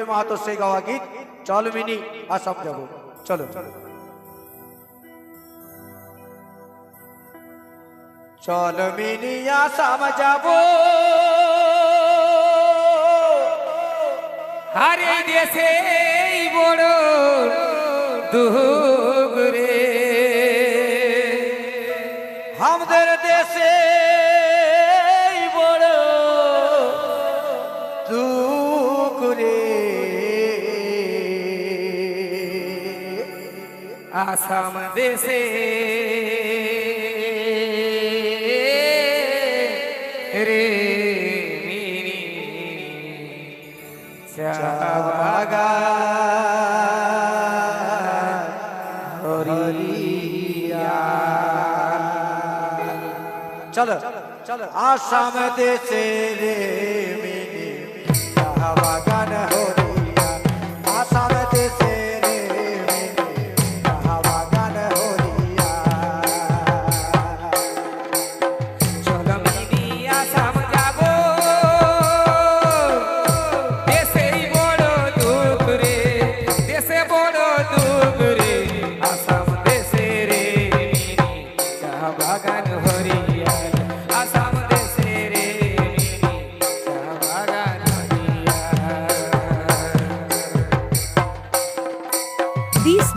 মাহাতো সেই গাওয়া গীত? চল মিনি, আসাম যাব। চলো। চল মিনি, আসাম যাব। হারে দেশে বড় দুঃখ রে। আমাদের দেশে আসাম দেশে। রে মিনি চা চলো চলো। আসাম দেশে রে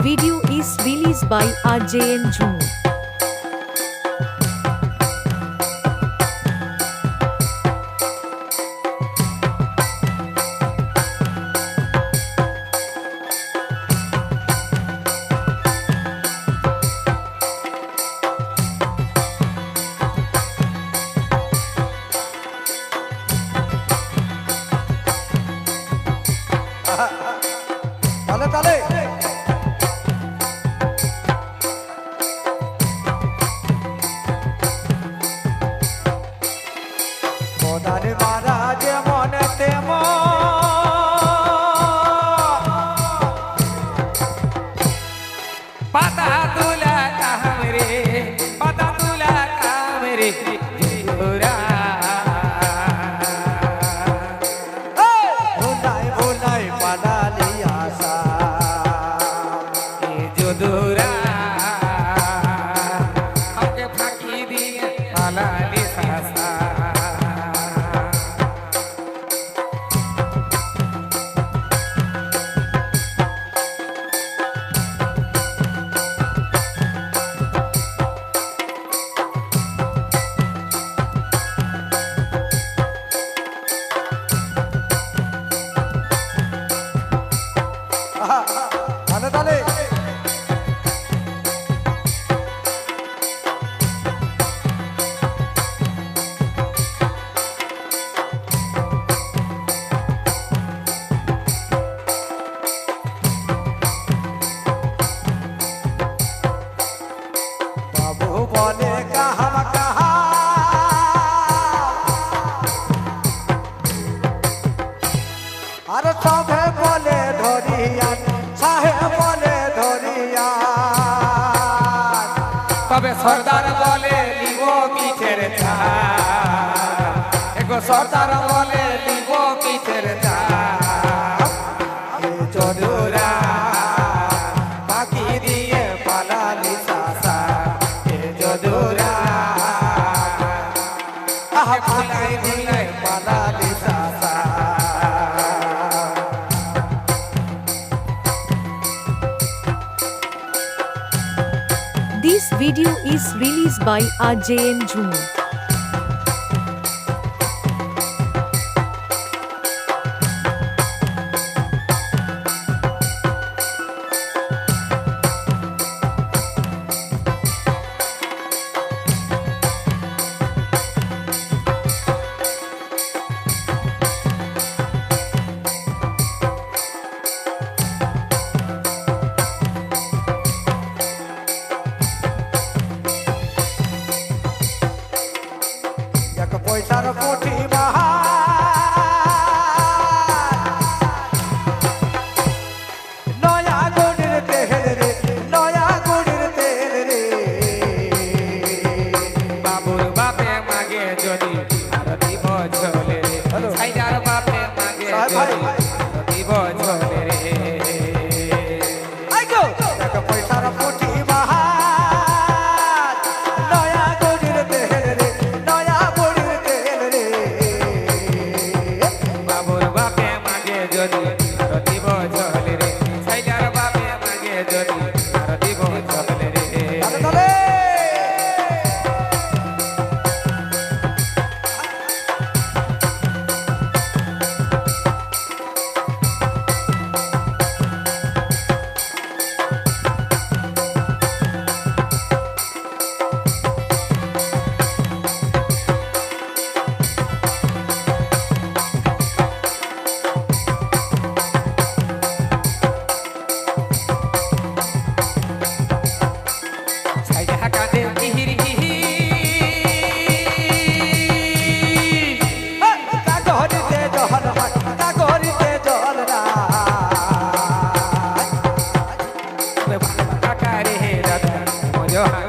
video is released by RJN June. সবে বলে ধরিয়ান সাহেব বলে ধরিয়ান তবে সর্দার বলে লিব পিছের চা এগো সর্দার বলে This video is released by RJN June. your.